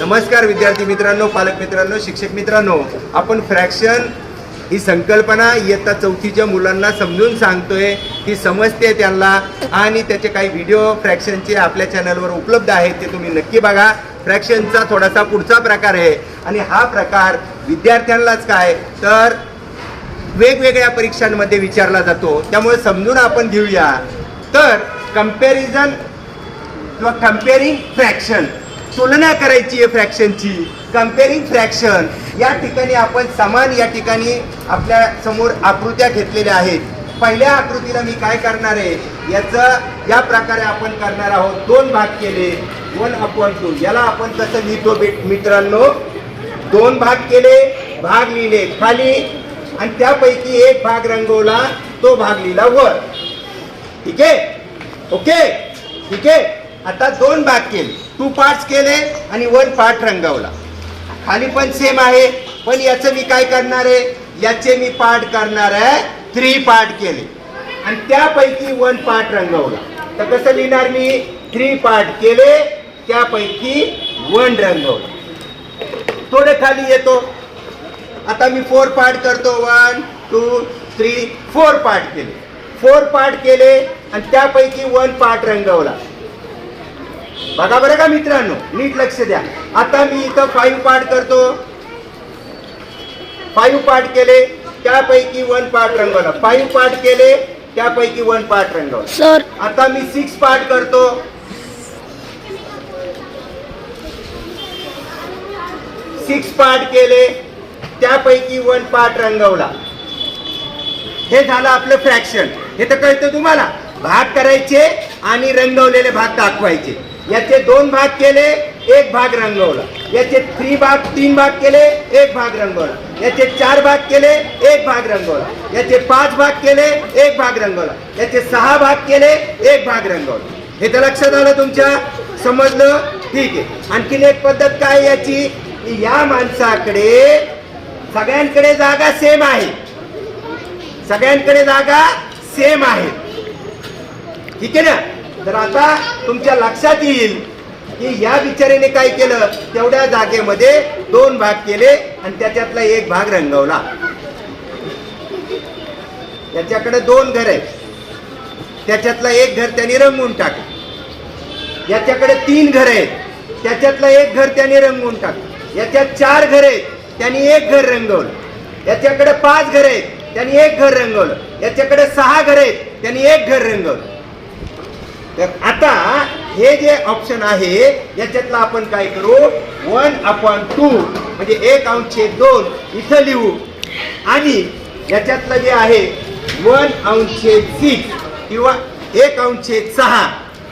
नमस्कार विद्यार्थी मित्रांनो पालक मित्रांनो शिक्षक मित्रांनो. आपण फ्रॅक्शन ही संकल्पना इयत्ता चौथीच्या मुलांना समजून सांगतोय. ती समजते त्यांना आणि त्याचे काही व्हिडिओ फ्रॅक्शनचे आपल्या चॅनलवर उपलब्ध आहेत ते तुम्ही नक्की बघा. फ्रॅक्शनचा थोडासा पुढचा प्रकार आहे. आणि हा प्रकार विद्यार्थ्यांनाच काय? तर वेगवेगळ्या परीक्षांमध्ये विचारला जातो. त्यामुळे समजून आपण घेऊया. तर कंपॅरिझन किंवा कम्पेअरिंग फ्रॅक्शन तुलना करायची आहे फ्रॅक्शनची. कम्पेअरिंग फ्रॅक्शन या ठिकाणी आपण समान या ठिकाणी आपल्यासमोर आकृत्या घेतलेल्या आहेत. पहिल्या आकृतीला मी काय करणार आहे? याचं या प्रकारे आपण करणार आहोत दोन भाग केले. वन अपॉन टू याला आपण कसं लिहितो मित्रांनो. दोन भाग केले भाग लिहिले खाली. आणि त्यापैकी एक भाग रंगवला तो भाग लिहिला वर. ठीक आहे? ओके? ठीक आहे? आता दोन भाग केले. टू पार्ट्स केले आणि वन पार्ट रंगवला. खाली पण सेम आहे पण याचं मी काय करणार आहे? याचे मी पार्ट करणार आहे थ्री पार्ट केले. आणि त्यापैकी वन पार्ट रंगवला. तर कसं लिहिणार मी? थ्री पार्ट केले त्यापैकी वन रंगवला. थोडे खाली येतो. आता मी फोर पार्ट करतो. One two three four part केले. फोर पार्ट केले आणि त्यापैकी वन पार्ट रंगवला. बघा बरं का मित्रांनो नीट लक्ष द्या. आता मी इथं फाईव्ह पार्ट करतो. फाईव्ह पार्ट केले त्यापैकी वन पार्ट रंगवला. फाईव्ह पार्ट केले त्यापैकी वन पार्ट रंगवला. सर आता मी सिक्स पार्ट करतो. सिक्स पार्ट केले त्यापैकी वन पार्ट रंगवला. हे झालं आपलं फ्रॅक्शन हे तर कळतं तुम्हाला. भाग करायचे आणि रंगवलेले भाग दाखवायचे. याचे दोन भाग केले एक भाग रंगवला. याचे थ्री भाग तीन भाग केले एक भाग रंगवला. याचे चार भाग केले एक भाग रंगवला. याचे पाच भाग केले एक भाग रंगवला. याचे सहा भाग केले एक भाग रंगवला. हे तर लक्षात आलं तुमच्या? समजलं? ठीक आहे. आणखीन एक पद्धत काय याची? की या माणसाकडे सगळ्यांकडे जागा सेम आहे. सगळ्यांकडे जागा सेम आहे. ठीक आहे ना? तर आता तुमच्या लक्षात येईल की या बिचारीने काय केलं? तेवढ्या जागेमध्ये दोन भाग केले आणि त्याच्यातला एक भाग रंगवला. याच्याकडे दोन घर आहेत. त्याच्यातलं एक घर त्यांनी रंगवून टाकलं. याच्याकडे तीन घर आहेत. त्याच्यातलं एक घर त्यांनी रंगवून टाकलं. याच्यात चार घर आहेत. त्यांनी एक घर रंगवलं. याच्याकडे पाच घर आहेत. त्यांनी एक घर रंगवलं. याच्याकडे सहा घर आहेत. त्यांनी एक घर रंगवलं. तर आता हे जे ऑप्शन आहे याच्यातलं आपण काय करू? वन अपॉन टू म्हणजे एक अंश छेद दोन इथं लिहू. आणि याच्यातलं जे आहे वन अंश छेद सिक्स किंवा एक अंश छेद सहा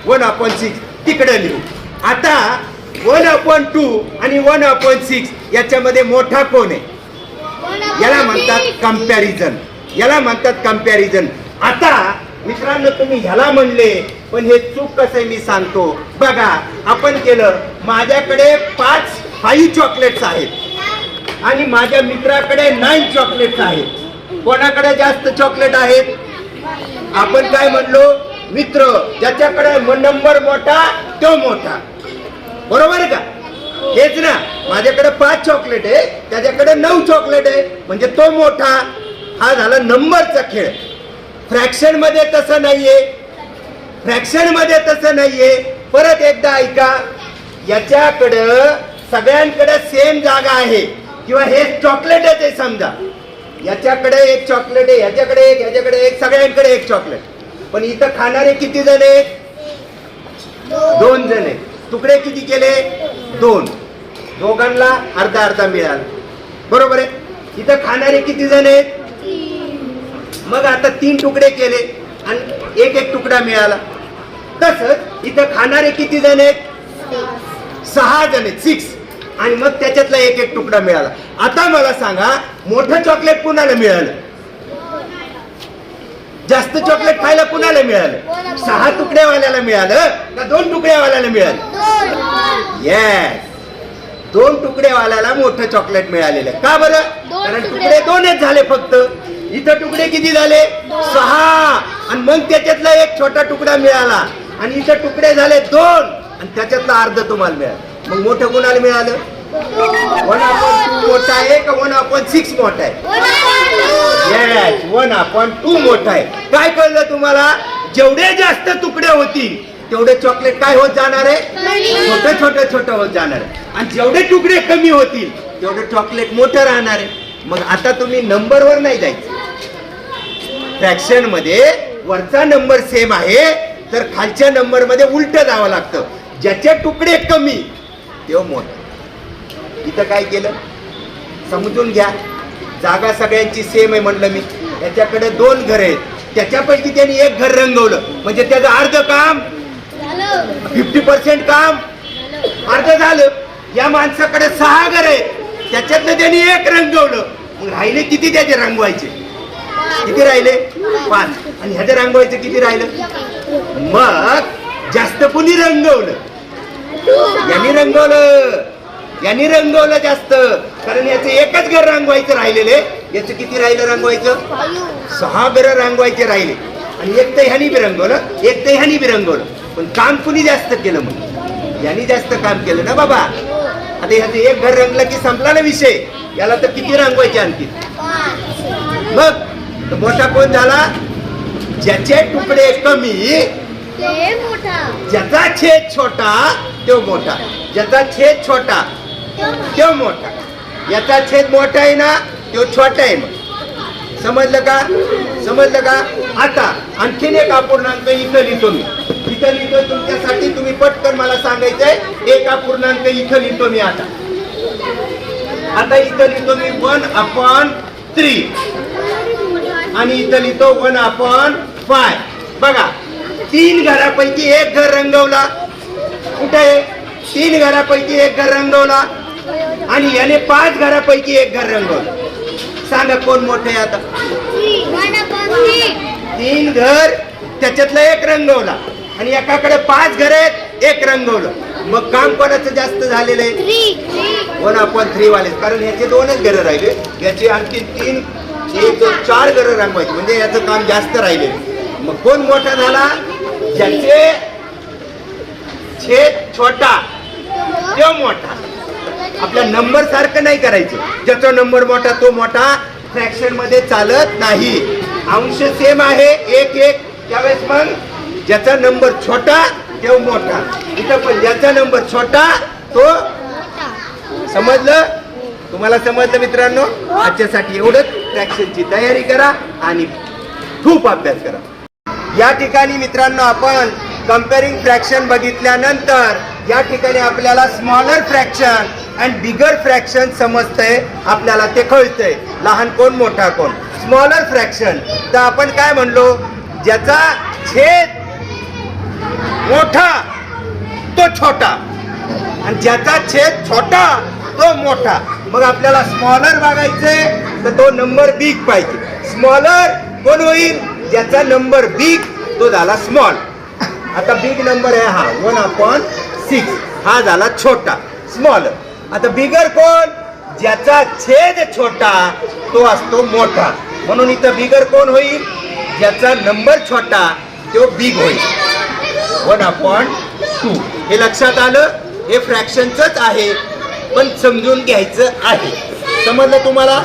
वन अपॉन सिक्स तिकडे लिहू. आता वन अपॉन टू आणि वन अपॉन सिक्स याच्यामध्ये मोठा कोण आहे? याला म्हणतात कंपॅरिझन याला म्हणतात कंपॅरिझन आता मित्रांनो तुम्ही ह्याला म्हणले पण हे चूक कसं आहे मी सांगतो. बघा आपण केलं माझ्याकडे पाच फाईव्ह चॉकलेट्स आहेत. आणि माझ्या मित्राकडे नाईन चॉकलेट्स आहेत. कोणाकडे जास्त चॉकलेट आहेत? आपण काय म्हणलो? मित्र ज्याच्याकडे नंबर मोठा तो मोठा. बरोबर आहे का? हेच ना माझ्याकडे पाच चॉकलेट आहे त्याच्याकडे नऊ चॉकलेट आहे. म्हणजे तो मोठा. हा झाला नंबरचा खेळ. फ्रॅक्शनमध्ये तसं नाहीये. फ्रॅक्शनमध्ये तसं नाहीये. परत एकदा ऐका. याच्याकडं सगळ्यांकडे सेम जागा आहे. किंवा हे चॉकलेट आहे समजा. याच्याकडे एक चॉकलेट आहे याच्याकडे एक याच्याकडे एक सगळ्यांकडे एक चॉकलेट पण इथं खाणारे किती जण आहेत? दोन जण आहेत. तुकडे किती केले? दोन. दोघांना अर्धा अर्धा मिळाला. बरोबर आहे? इथं खाणारे किती जण आहेत? मग आता तीन तुकडे केले. आणि एक एक तुकडा मिळाला. तसंच इथं खाणारे किती जण आहेत? सहा जण आहेत सिक्स आणि मग त्याच्यातला एक एक तुकडा मिळाला. आता मला सांगा मोठं चॉकलेट कुणाला मिळालं? जास्त चॉकलेट खायला कुणाला मिळालं? सहा तुकड्यावाल्याला मिळालं का दोन तुकड्यावाल्याला मिळालं? येस दोन तुकडेवाल्याला मोठं चॉकलेट मिळालेलं का बरं? कारण तुकडे दोनच झाले फक्त. इथं तुकडे किती झाले? सहा. आणि मग त्याच्यातला एक छोटा तुकडा मिळाला. आणि इथं तुकडे झाले दोन. आणि त्याच्यातला अर्ध तुम्हाला मिळाला. मग मोठं कोणाला मिळालं? वन अपॉन टू मोठा आहे का वन अपॉन सिक्स मोठा आहे? वन अपॉन टू मोठा आहे. काय कळलं तुम्हाला? जेवढे जास्त तुकडे होतील तेवढे चॉकलेट काय होत जाणार आहे? छोटे छोटे छोटे होत जाणार आहे. आणि जेवढे तुकडे कमी होतील तेवढे चॉकलेट मोठं राहणार आहे. मग आता तुम्ही नंबरवर नाही जायचं. फ्रॅक्शनमध्ये वरचा नंबर सेम आहे. तर खालच्या नंबरमध्ये उलट जावं लागतं. ज्याचे तुकडे कमी तेव्हा मोठ. इथं काय केलं? समजून घ्या. जागा सगळ्यांची सेम आहे म्हणलं मी. त्याच्याकडे दोन घर आहेत. त्याच्यापैकी त्यांनी एक घर रंगवलं. म्हणजे त्याचं अर्ध काम फिफ्टी पर्सेंट काम अर्ध झालं. या माणसाकडे सहा घर आहेत. त्याच्यातलं त्यांनी एक रंगवलं. मग राहिले किती त्याचे रंगवायचे? किती राहिले? पाच. आणि ह्याचे रंगवायचे किती राहिलं? मग जास्त कुणी रंगवलं? यांनी रंगवलं. यांनी रंगवलं जास्त. कारण याचं एकच घर रंगवायचं राहिलेले याचं किती राहिलं रंगवायचं? सहा घर रंगवायचे राहिले. आणि एक तर ह्यानी बी रंगवलं एक तर ह्यानी बी रंगवलं. पण काम कुणी जास्त केलं मग? यांनी जास्त काम केलं ना बाबा? आता ह्याचं एक घर रंगलं की संपला ना विषय? याला तर किती रंगवायचे आणखी? मग? मोठा कोण झाला? ज्याचे तुकडे कमी ज्याचा छेद छोटा तो मोठा. ज्याचा छेद छोटा तो मोठा. याचा छेद मोठा आहे ना तो छोटा आहे मग. समजलं का? समजलं का? आता आणखीन एक अपूर्णांक इथं लिहितो मी. इथं लिहितो तुमच्यासाठी तुम्ही पटकन मला सांगायचंय. एक अपूर्णांक इथं लिहितो मी आता. आता इथं लिहितो मी वन अपॉन थ्री. आणि इथं लिहितो वन अपॉन फाय बघा तीन घरापैकी एक घर रंगवला. कुठे आहे? तीन घरापैकी एक घर रंगवला. आणि याने पाच घरापैकी एक घर रंगवलं. सांगा कोण मोठे आता? तीन घर त्याच्यातलं एक रंगवला. आणि एकाकडे पाच घर आहेत एक रंगवलं. मग काम कोणाचं जास्त झालेलं आहे? वन अपॉन थ्री वाले? कारण ह्याचे दोनच घरं राहिले. याचे आणखी तीन एक चार घरं रंगवायची म्हणजे याचं काम जास्त राहिले. मग कोण मोठा झाला? ज्याचे छेद छोटा तो मोठा. आपल्या नंबर सारखं नाही करायचं. ज्याचा नंबर मोठा तो मोठा. फ्रॅक्शनमध्ये चालत नाही. अंश सेम आहे एक एक. त्यावेळेस मग ज्याचा नंबर छोटा तो मोठा. इथं पण ज्याचा नंबर छोटा तो समजलं? तुम्हाला समजलं मित्रांनो? आजच्यासाठी एवढंच. फ्रॅक्शनची तयारी करा आणि खूप अभ्यास करा. या ठिकाणी मित्रांनो आपण कम्पेरिंग फ्रॅक्शन बघितल्यानंतर या ठिकाणी आपल्याला smaller fraction and bigger fraction समजतंय आपल्याला ते कळतंय. लहान कोण मोठा कोण? स्मॉलर फ्रॅक्शन तर आपण काय म्हणलो? ज्याचा छेद मोठा तो छोटा. आणि ज्याचा छेद छोटा तो मोठा. मग आपल्याला स्मॉलर बघायचंय तर तो नंबर बिग पाहिजे. स्मॉलर कोण होईल? ज्याचा नंबर बिग तो झाला स्मॉल आता बिग नंबर आहे हा. वन अपॉन सिक्स हा झाला छोटा. स्मॉलर आता बिगर कोण? ज्याचा छेद छोटा तो असतो मोठा. म्हणून इथं बिगर कोण होईल? ज्याचा नंबर छोटा तो बिग होईल. वन अपॉन टू हे लक्षात आलं? हे फ्रॅक्शनचंच आहे. पण समजून घ्यायचं आहे. समजलं तुम्हाला?